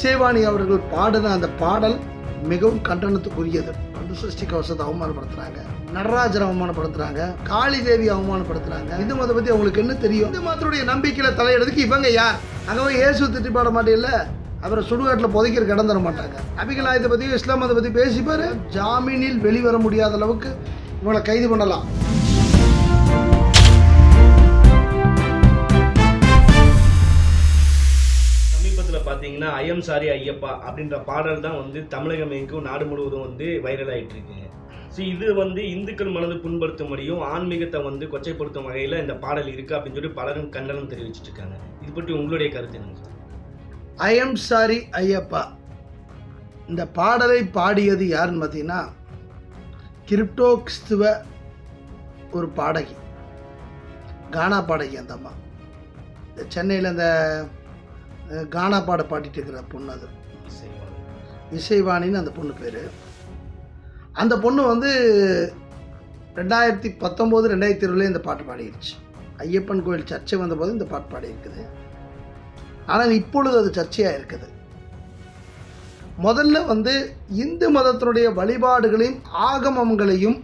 இசைவாணி அவர்கள் பாடின அந்த பாடல் மிகவும் கண்டனத்துக்குரியது. வந்து சிருஷ்டி கவசத்தை அவமானப்படுத்துறாங்க. நடராஜரை அவமானப்படுத்துறாங்க. காளி தேவி அவமானப்படுத்துறாங்க. இந்து மதத்தை பத்தி அவங்களுக்கு என்ன தெரியும்? இந்து மதத்துடைய நம்பிக்கையில தலையிடுறதுக்கு இவங்க யார்? அங்கே இயேசு திட்டி பாட மாட்டேல்ல? அவரை சுடுகாட்டில் புதைக்கிற கடந்துட தர மாட்டாங்க. அபிகலாயத்தை பற்றி இஸ்லாம் மதத்தை பற்றி பேசிப்பாரு? ஜாமீனில் வெளிவர முடியாத அளவுக்கு இவங்களை கைது பண்ணலாம். பார்த்தீங்கன்னா ஐயம் சாரி ஐயப்பா அப்படின்ற பாடல் தான் வந்து தமிழகம் எங்கும் நாடு முழுவதும் வந்து வைரல் ஆகிட்டு இருக்குங்க ஸோ இது வந்து இந்துக்கள் மனது புண்படுத்தும்படியும் ஆன்மீகத்தை வந்து கொச்சைப்படுத்தும் வகையில் இந்த பாடல் இருக்குது அப்படின்னு சொல்லி பலரும் கண்டனம் தெரிவிச்சிட்டு இருக்காங்க. இது பற்றி உங்களுடைய கருத்து என்னங்க சார் சாரி ஐயப்பா இந்த பாடலை பாடியது யாருன்னு பார்த்தீங்கன்னா கிரிப்டோ கிறிஸ்துவ ஒரு பாடகி கானா பாடகி அந்த அம்மா. இந்த சென்னையில் இந்த கானா பாட பாடிட்டு இருக்கிற பொண்ணு அது. இசைவாணின்னு அந்த பொண்ணு பேர். அந்த பொண்ணு வந்து ரெண்டாயிரத்தி பத்தொம்போது ரெண்டாயிரத்தி இருபதுலேயே இந்த பாட்டு பாடிடுச்சு ஐயப்பன் கோயில் சர்ச்சை வந்தபோது இந்த பாட்டு பாடியிருக்குது. ஆனால் இப்பொழுது அது சர்ச்சையாக இருக்குது. முதல்ல வந்து இந்து மதத்தினுடைய வழிபாடுகளையும் ஆகமங்களையும்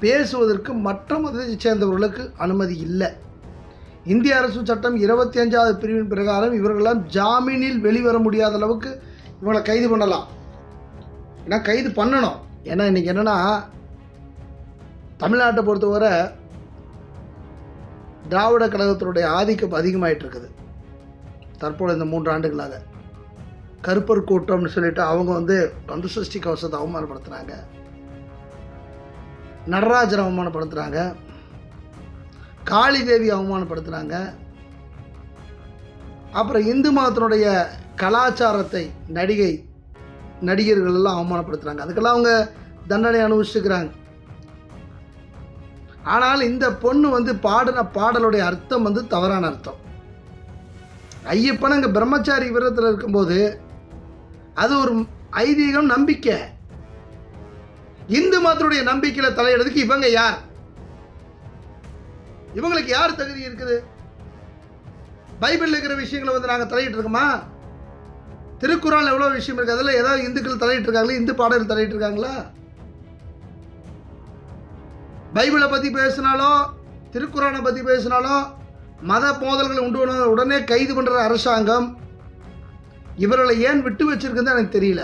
பேசுவதற்கு மற்ற மதத்தைச் சேர்ந்தவர்களுக்கு அனுமதி இல்லை. இந்திய அரசு சட்டம் இருபத்தி அஞ்சாவது பிரிவின் பிரகாரம் இவர்களெல்லாம் ஜாமீனில் வெளிவர முடியாத அளவுக்கு இவங்களை கைது பண்ணலாம். ஏன்னா கைது பண்ணணும். ஏன்னா இன்றைக்கி என்னென்னா தமிழ்நாட்டை பொறுத்தவரை திராவிட கழகத்தினுடைய ஆதிக்கம் அதிகமாகிட்டு இருக்குது தற்போது இந்த மூன்று ஆண்டுகளாக. கருப்பர் கூட்டம்னு சொல்லிட்டு அவங்க வந்து கந்து சஷ்டி கவசத்தை அவமானப்படுத்துகிறாங்க நடராஜரை அவமானப்படுத்துகிறாங்க காளி தேவி அவமானப்படுத்துகிறாங்க அப்புறம் இந்து மதத்தினுடைய கலாச்சாரத்தை நடிகை நடிகர்கள் எல்லாம் அவமானப்படுத்துகிறாங்க அதுக்கெல்லாம் அவங்க தண்டனை அனுபவிச்சுக்கிறாங்க ஆனால் இந்த பொண்ணு வந்து பாடின பாடலுடைய அர்த்தம் வந்து தவறான அர்த்தம். ஐயப்பன் அங்கே பிரம்மச்சாரி விரதத்தில் இருக்கும்போது அது ஒரு ஐதீகம் நம்பிக்கை. இந்து மதத்துடைய நம்பிக்கையில் தலையிடுறதுக்கு இவங்க யார்? இவங்களுக்கு யார் தகுதி இருக்குது? பைபிளில் இருக்கிற விஷயங்களை வந்து நாங்கள் தலையிட்டு இருக்கோமா? திருக்குறள் எவ்வளோ விஷயம் இருக்குது அதில் ஏதாவது இந்துக்கள் தலையிட்டு இருக்காங்களா? இந்து பாடல்கள் தலையிட்டு இருக்காங்களா? பைபிளை பற்றி பேசினாலோ திருக்குறானை பற்றி பேசினாலோ மத மோதல்களை உண்டு பண்ண உடனே கைது பண்ணுற அரசாங்கம் இவர்களை ஏன் விட்டு வச்சிருக்குன்னு எனக்கு தெரியல.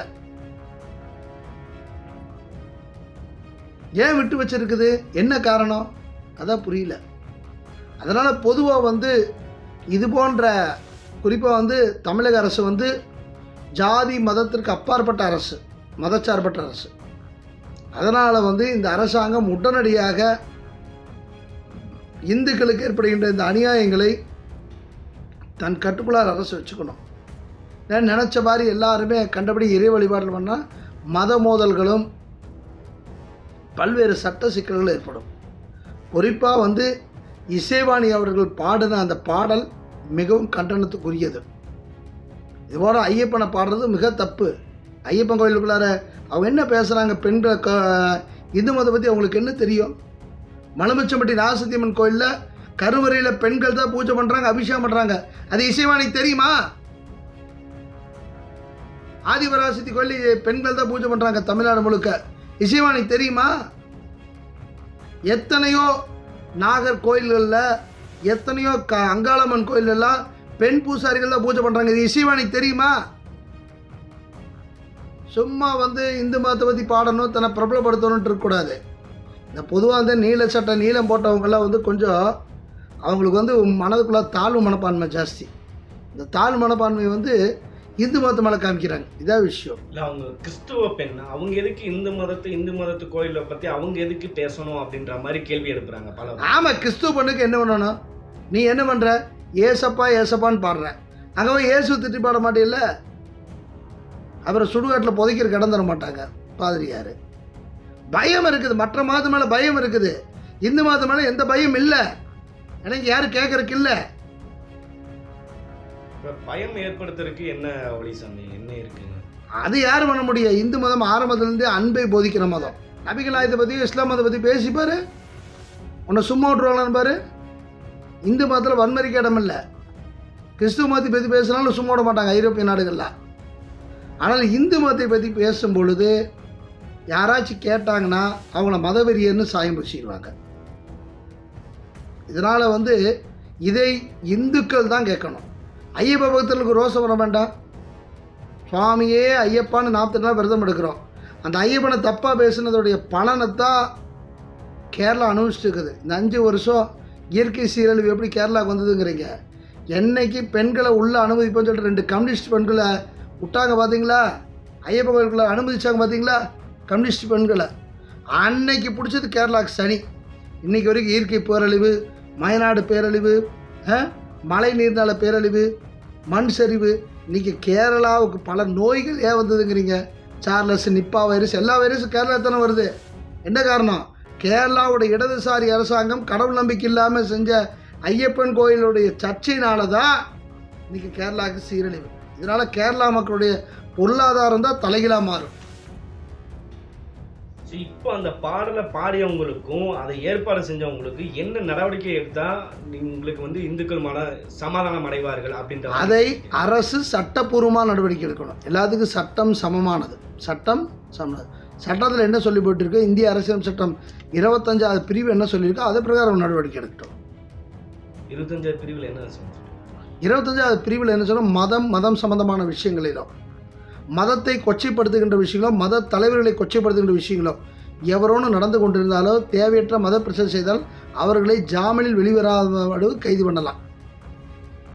ஏன் விட்டு வச்சிருக்குது? என்ன காரணம்? அதான் புரியல. அதனால் பொதுவாக வந்து இது போன்ற குறிப்பாக வந்து தமிழக அரசு வந்து ஜாதி மதத்திற்கு அப்பாற்பட்ட அரசு மதச்சார்பற்ற அரசு. அதனால் வந்து இந்த அரசாங்கம் உடனடியாக இந்துக்களுக்கு ஏற்படுகின்ற இந்த அநியாயங்களை தன் கட்டுக்குள்ளார் அரசு வச்சுக்கணும். நான் நினச்ச மாதிரி எல்லாருமே கண்டபடி இறை வழிபாடு பண்ணால் மத மோதல்களும் பல்வேறு சட்ட சிக்கல்களும் ஏற்படும். குறிப்பாக வந்து இசைவாணி அவர்கள் பாடின அந்த பாடல் மிகவும் கண்டனத்துக்குரியது. இதுபோல் ஐயப்பனை பாடுறது மிக தப்பு. ஐயப்பன் கோயிலுக்குள்ளார அவங்க என்ன பேசுகிறாங்க பெண்கள் க இந்து மதத்தை பற்றி அவங்களுக்கு என்ன தெரியும்? மலமிச்சம்பட்டி நாகசத்தியம்மன் கோயிலில் கருவறையில் பெண்கள் தான் பூஜை பண்ணுறாங்க அபிஷேகம் பண்ணுறாங்க அது இசைவாணிக்கு தெரியுமா? ஆதிபராசக்தி கோயில் பெண்கள் தான் பூஜை பண்ணுறாங்க தமிழ்நாடு முழுக்க. இசைவாணிக்கு தெரியுமா? எத்தனையோ நாகர் கோயில்களில் எத்தனையோ க அங்காளம்மன் கோயிலெல்லாம் பெண் பூசாரிகள் தான் பூஜை பண்ணுறாங்க இது இசைவாணிக்கு தெரியுமா? சும்மா வந்து இந்து மதத்தை பற்றி பாடணும் தன்னை பிரபலப்படுத்தணுன்ட்டு இருக்கக்கூடாது. இந்த பொதுவாக வந்து நீல சட்டை நீளம் போட்டவங்கெல்லாம் வந்து கொஞ்சம் அவங்களுக்கு வந்து மனதுக்குள்ளே தாழ்வு மனப்பான்மை ஜாஸ்தி. இந்த தாழ்வு மனப்பான்மை வந்து இந்து மதத்து மேலே காமிக்கிறாங்க. இதான் விஷயம். இல்லை அவங்க கிறிஸ்துவ பெண் அவங்க எதுக்கு இந்து மதத்து இந்து மதத்து கோயிலை பற்றி அவங்க எதுக்கு பேசணும் அப்படின்ற மாதிரி கேள்வி எழுப்புறாங்க பல ஆமாம் கிறிஸ்துவ பொண்ணுக்கு என்ன பண்ணணும் நீ என்ன பண்ணுற ஏசப்பா ஏசப்பான்னு பாடுற. அங்கே போய் இயேசு திட்டி பாட மாட்டேல்ல? அப்புறம் சுடுகாட்டில் புதைக்கிற இடம் தர மாட்டாங்க. பாதிரியார் பயம் இருக்குது மற்ற மதத்து மேலே பயம் இருக்குது. இந்து மதத்து மேலே எந்த பயம் இல்லை. எனக்கு யாரும் கேட்கறதுக்கு இல்லை. பயம் ஏற்படுத்துறதுக்கு என்ன வழி சாமி? என்ன இருக்குங்க? அது யார் பண்ண முடியும்? இந்து மதம் ஆரம்பத்துலேருந்து அன்பை போதிக்கிற மதம். நபிகள் நாயத்தை பற்றி இஸ்லாம் மதத்தை பற்றி பேசிப்பாரு உன்னை சும்மா விட்ருவாங்களான்னு பாரு. இந்து மதத்தில் வன்முறைக்கு இடம் இல்லை. கிறிஸ்துவ மதத்தை பற்றி பேசினாலும் சும்மா விட மாட்டாங்க ஐரோப்பிய நாடுகளில். ஆனால் இந்து மதத்தை பற்றி பேசும் பொழுது யாராச்சும் கேட்டாங்கன்னா அவங்கள மதவெறியர்னு சாயம் பிடிச்சிடுவாங்க இதனால் வந்து இதை இந்துக்கள் தான் கேட்கணும். ஐயப்ப பக்தர்களுக்கு ரோசம் வர வேண்டாம். சுவாமியே ஐயப்பான்னு நாற்பது நாள் விரதம் எடுக்கிறோம். அந்த ஐயப்பனை தப்பாக பேசுனதோடைய பலனை தான் கேரளா அனுபவிச்சுட்டுருக்குது இந்த அஞ்சு வருஷம் இயற்கை சீரழிவு எப்படி கேரளாவுக்கு வந்ததுங்கிறீங்க. என்னைக்கு பெண்களை உள்ளே அனுமதிப்போன்னு சொல்லிட்டு ரெண்டு கம்யூனிஸ்ட் பெண்களை விட்டாங்க பார்த்தீங்களா ஐயப்ப கோயிலுக்குள்ள அனுமதிச்சாங்க பார்த்தீங்களா கம்யூனிஸ்ட் பெண்களை. அன்னைக்கு பிடிச்சது கேரளாவுக்கு சனி. இன்றைக்கி வரைக்கும் இயற்கை பேரழிவு மயநாடு பேரழிவு மழை நீர்னால பேரழிவு மண் சரிவு. இன்றைக்கி கேரளாவுக்கு பல நோய்கள் ஏன் வந்ததுங்கிறீங்க. சார்லஸ் நிப்பா வைரஸ் எல்லா வைரஸும் கேரளா தானே வருது. என்ன காரணம்? கேரளாவோட இடதுசாரி அரசாங்கம் கடவுள் நம்பிக்கை இல்லாமல் செஞ்ச ஐயப்பன் கோயிலுடைய சர்ச்சையினால தான் இன்றைக்கி கேரளாவுக்கு சீரழிவு. இதனால் கேரளா மக்களுடைய பொருளாதாரம் தான் தலைகீழாக மாறும். ஸோ இப்போ அந்த பாடலை பாடியவங்களுக்கும் அதை ஏற்பாடு செஞ்சவங்களுக்கு என்ன நடவடிக்கை எடுத்தா உங்களுக்கு வந்து இந்துக்கள் மன சமாதானம் அடைவார்கள் அப்படின்ற அதை அரசு சட்டப்பூர்வமாக நடவடிக்கை எடுக்கணும். எல்லாத்துக்கும் சட்டம் சமமானது. சட்டம் சமமானது. சட்டத்தில் என்ன சொல்லி போட்டிருக்கு? இந்திய அரசியல் சட்டம் இருபத்தஞ்சாவது பிரிவு என்ன சொல்லியிருக்கோ அது பிரகாரம் நடவடிக்கை எடுக்கட்டும். இருபத்தஞ்சாவது பிரிவில் என்ன இருபத்தஞ்சாவது பிரிவில் என்ன சொன்னால் மதம் மதம் சம்பந்தமான விஷயங்களிலும். மதத்தை கொச்சைப்படுத்துகின்ற விஷயங்களோ மத தலைவர்களை கொச்சைப்படுத்துகின்ற விஷயங்களோ எவரோனும் நடந்து கொண்டிருந்தாலோ தேவையற்ற மத பிரச்சனை செய்தால் அவர்களை ஜாமீனில் வெளிவராத கைது பண்ணலாம்.